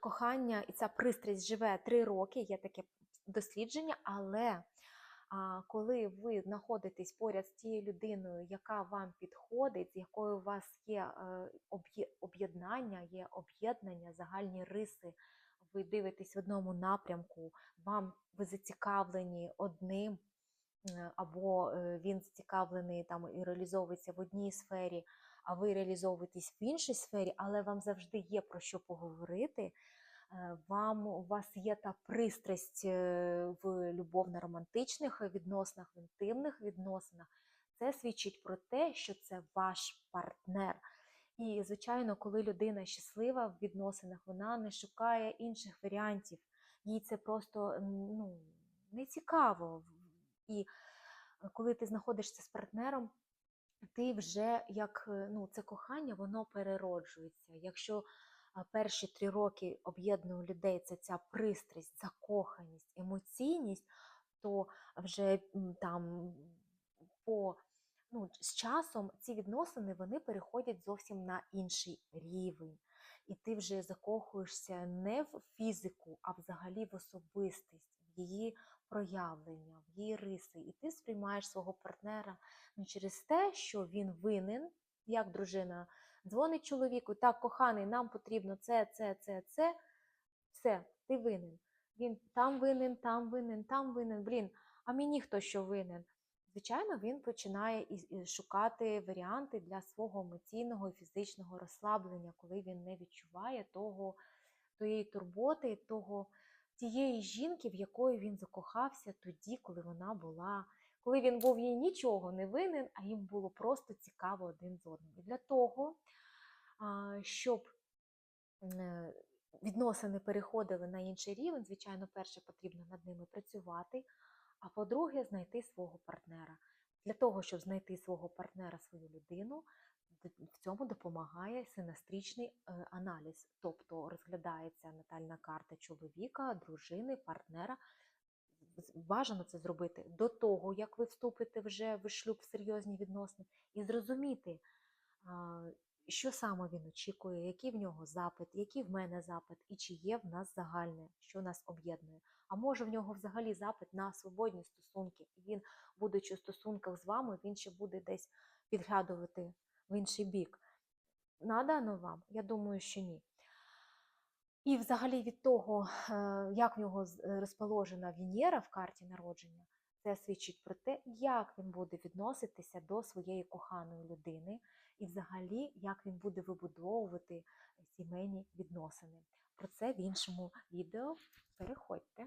Кохання і ця пристрасть живе три роки, є таке дослідження, але а, коли ви знаходитесь поряд з тією людиною, яка вам підходить, з якою у вас є е, об'єднання, є об'єднання, загальні риси, ви дивитесь в одному напрямку, вам ви зацікавлені одним, або е, він зацікавлений там і реалізовується в одній сфері, а ви реалізовуєтесь в іншій сфері, але вам завжди є про що поговорити. е, Вам у вас є та пристрасть е, в любовно-романтичних відносинах, в інтимних відносинах. Це свідчить про те, що це ваш партнер. І, звичайно, коли людина щаслива в відносинах, вона не шукає інших варіантів. Їй це просто ну, не цікаво. І е, коли ти знаходишся з партнером, ти вже як е, ну, це кохання, воно перероджується. Якщо перші три роки об'єднує людей це ця пристрасть, закоханість, емоційність, то вже там по ну, з часом ці відносини вони переходять зовсім на інший рівень. І ти вже закохуєшся не в фізику, а взагалі в особистість, в її проявлення, в її риси. І ти сприймаєш свого партнера не через те, що він винен, як дружина дзвонить чоловіку, так, коханий, нам потрібно це, це, це, це. Все, ти винен. Він там винен, там винен, там винен. Блін, а мені хто що винен? Звичайно, він починає шукати варіанти для свого емоційного і фізичного розслаблення, коли він не відчуває того, тієї турботи, того, тієї жінки, в якої він закохався тоді, коли вона була, коли він був їй нічого не винен, а їм було просто цікаво один з одним. І для того, щоб е, відносини переходили на інший рівень, звичайно, перше потрібно над ними працювати, а по-друге, знайти свого партнера. Для того, щоб знайти свого партнера, свою людину, в цьому допомагає синастрічний е, аналіз, тобто розглядається натальна карта чоловіка, дружини, партнера. Бажано це зробити до того, як ви вступите вже в шлюб в серйозні відносини, і зрозуміти, що саме він очікує, який в нього запит, який в мене запит, і чи є в нас загальне, що нас об'єднує. А може в нього взагалі запит на свободні стосунки, і він, будучи в стосунках з вами, він ще буде десь підглядувати в інший бік. Надано вам? Я думаю, що ні. І взагалі від того, е, як в нього е, розположена Венера в карті народження, це свідчить про те, як він буде відноситися до своєї коханої людини, і взагалі, як він буде вибудовувати сімейні відносини. Про це в іншому відео переходьте.